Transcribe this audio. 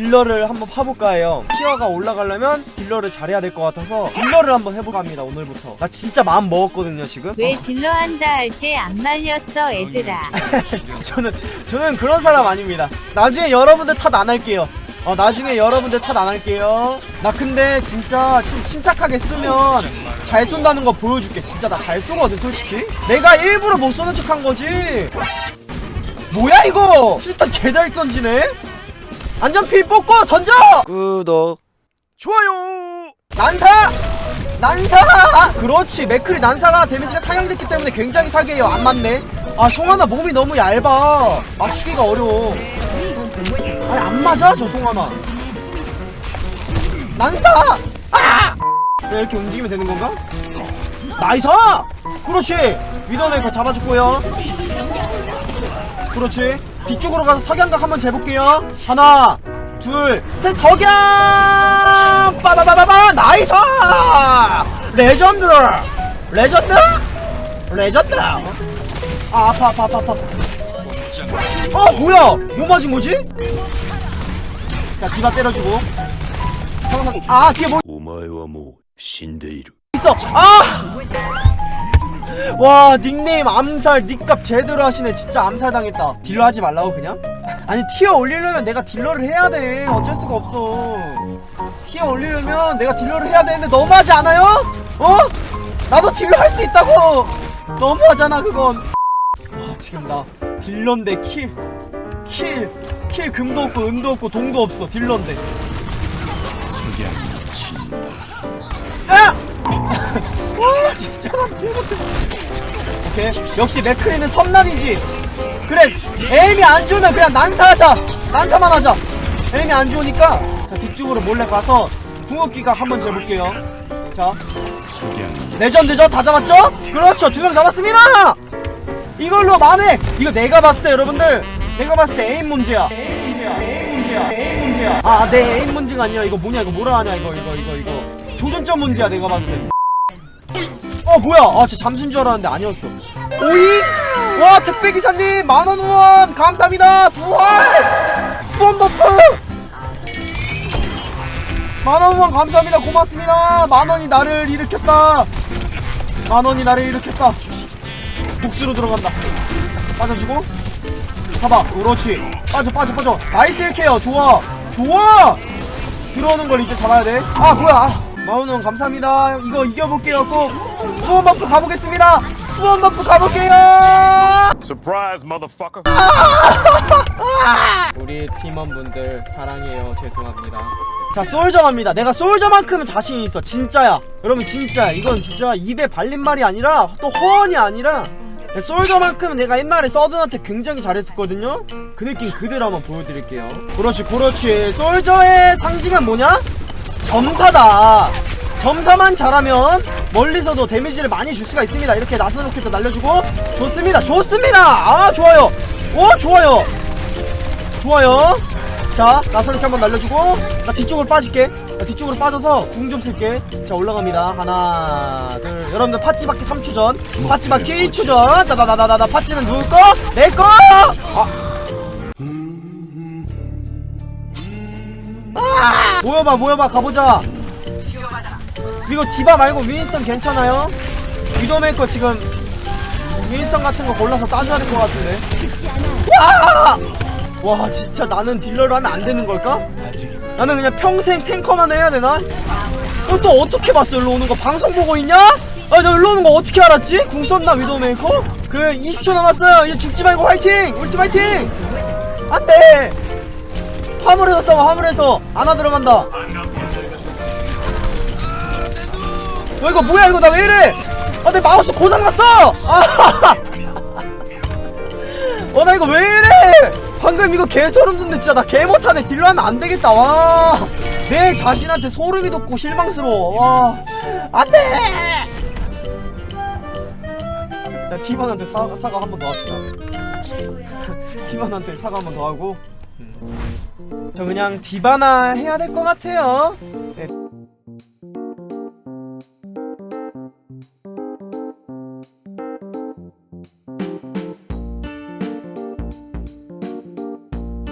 딜러를 한번 파볼까 해요 티어가 올라가려면 딜러를 잘해야 될 것 같아서 딜러를 한번 해볼까 합니다 오늘부터 나 진짜 마음 먹었거든요 지금 왜 딜러 한다 할 때 안 말렸어 애들아 저는 저는 그런 사람 아닙니다. 나중에 여러분들 탓 안 할게요. 어 나중에 여러분들 탓 안 할게요. 나 근데 진짜 좀 침착하게 쓰면 잘 쏜다는 거 보여줄게. 진짜 나 잘 쏘거든 솔직히. 내가 일부러 못 쏘는 척 한 거지. 뭐야 이거? 일단 개잘 던지네. 안전피 뽑고 던져. 구독. 좋아요. 난사. 난사! 그렇지 맥클이 난사가 데미지가 상향됐기 때문에 굉장히 사기예요 안 맞네 아 송하나 몸이 너무 얇아 맞추기가 어려워 아니 안 맞아 저 송하나 난사! 아! 그냥 이렇게 움직이면 되는 건가? 나이스! 그렇지 위더메이커 잡아줬고요 그렇지 뒤쪽으로 가서 석양각 한번 재볼게요 하나 둘셋 석양 빠바바바바 나이스 레전드 레전드 레전드 아 아파 아파 아파 아파 어 뭐야 뭐 맞은 거지? 자 디바 때려주고 형상 아 뒤에 뭐 お前はもう死んでいる。 있어 아! 와 닉네임 암살 닉값 제대로 하시네. 진짜 암살 당했다. 딜러 하지 말라고 그냥? 아니 티어 올리려면 내가 딜러를 해야 돼. 어쩔 수가 없어. 티어 올리려면 내가 딜러를 해야 되는데 너무하지 않아요? 어? 나도 딜러 할 수 있다고! 너무하잖아 그건. 와 지금 나 딜러인데 킬. 킬, 킬 금도 없고 은도 없고 동도 없어 딜러인데. 아! 와 진짜 난 개못해 오케이. 역시 맥크리는 섬난이지. 그래 에임이 안 좋으면 그냥 난사하자. 난사만 하자. 에임이 안 좋으니까. 자 뒤쪽으로 몰래 가서 궁극기가 한번 재볼게요. 자. 레전드죠? 다 잡았죠? 그렇죠. 두 명 잡았습니다! 이걸로 만회! 이거 내가 봤을 때 여러분들 내가 봤을 때 에임 문제야. 에임 문제야. 에임 문제야. 에임 문제야. 아내 에임 문제가 아니라 이거 뭐냐? 이거 뭐라 하냐? 이거 이거 이거 이거. 조준점 문제야 내가 봤을 때 어 뭐야? 아 진짜 잠수인 줄 알았는데 아니었어. 오잉 와 택배기사님 만원 후원! 감사합니다! 부활! 후원 버프! 만원 후원 감사합니다. 고맙습니다. 만원이 나를 일으켰다. 만원이 나를 일으켰다. 복수로 들어간다. 빠져주고. 잡아. 그렇지. 빠져 빠져 빠져. 나이스 1케어. 좋아. 좋아! 들어오는 걸 이제 잡아야 돼아 뭐야? 아, 마우는 감사합니다. 이거 이겨볼게요. 꼭 후원 버프 가보겠습니다. 후원 버프 가볼게요. Surprise, motherfucker. 우리 팀원분들 사랑해요. 죄송합니다. 자 솔저 갑니다. 내가 솔저만큼은 자신 있어. 진짜야. 여러분 진짜야. 이건 진짜 입에 발린 말이 아니라 또 허언이 아니라 솔저만큼은 내가 옛날에 서든한테 굉장히 잘했었거든요? 그 느낌 그대로 한번 보여드릴게요. 그렇지 그렇지. 솔저의 상징은 뭐냐? 점사다. 점사만 잘하면 멀리서도 데미지를 많이 줄 수가 있습니다. 이렇게 나선 로켓도 날려주고. 좋습니다. 좋습니다. 아 좋아요. 오 좋아요. 좋아요. 자 나선 로켓 한번 날려주고. 나 뒤쪽으로 빠질게. 나 뒤쪽으로 빠져서 궁 좀 쓸게. 자 올라갑니다. 하나 둘. 여러분들 팥찌 받기 3초 전. 팥찌 받기 1초 전. 다다다다다다 팥찌는 누구 거? 내 거! 아. 모여봐 모여봐 가보자 그리고 디바 말고 윈스턴 괜찮아요? 위도메이커 지금 윈스턴 같은 거 골라서 따줘야 될 것 같은데 와! 와 진짜 나는 딜러를 하면 안 되는 걸까? 나는 그냥 평생 탱커만 해야 되나? 어, 또 어떻게 봤어 일로 오는 거 방송 보고 있냐? 아, 너 일로 오는 거 어떻게 알았지? 궁 썼나 위도메이커? 그 20초 남았어요. 이제 죽지 말고 화이팅! 울지 화이팅! 안 돼! 화물에서 싸워, 화물에서. 안아 들어간다. 어, 이거 뭐야, 이거 나 왜 이래? 아, 내 마우스 고장났어! 아! 어, 나 이거 왜 이래! 방금 이거 개 소름 돋는데 진짜 나 개 못하네. 딜러 하면 안 되겠다, 와. 내 자신한테 소름이 돋고 실망스러워, 와. 안 돼! 나 티반한테 사과 한 번 더 합시다. 티반한테 사과 한 번 더 하고. 음. 저 그냥 디바나 해야 될 것 같아요. 네.